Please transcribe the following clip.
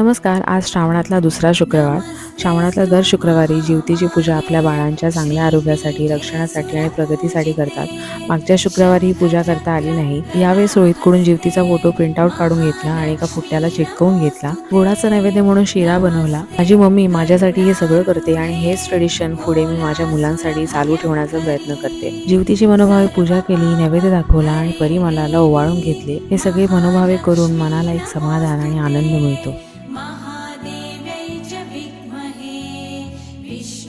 नमस्कार आज श्रावणातला दुसरा शुक्रवार. श्रावणातला दर शुक्रवारी जीवतीची पूजा आपल्या बाळांच्या चांगल्या आरोग्यासाठी रक्षणासाठी आणि प्रगतीसाठी करतात. मागच्या शुक्रवारी ही पूजा करता आली नाही. यावेळेस रोहितकडून जीवतीचा फोटो प्रिंटआउट काढून घेतला आणि एका फुट्याला चिटकवून घेतला. गोडाचा नैवेद्य म्हणून शिरा बनवला. माझी मम्मी माझ्यासाठी हे सगळं करते आणि हेच ट्रेडिशन पुढे मी माझ्या मुलांसाठी चालू ठेवण्याचा प्रयत्न करते. जीवतीची मनोभावे पूजा केली नैवेद्य दाखवला आणि परिमलाला ओवाळून घेतले. हे सगळे मनोभावे करून मनाला एक समाधान आणि आनंद मिळतो.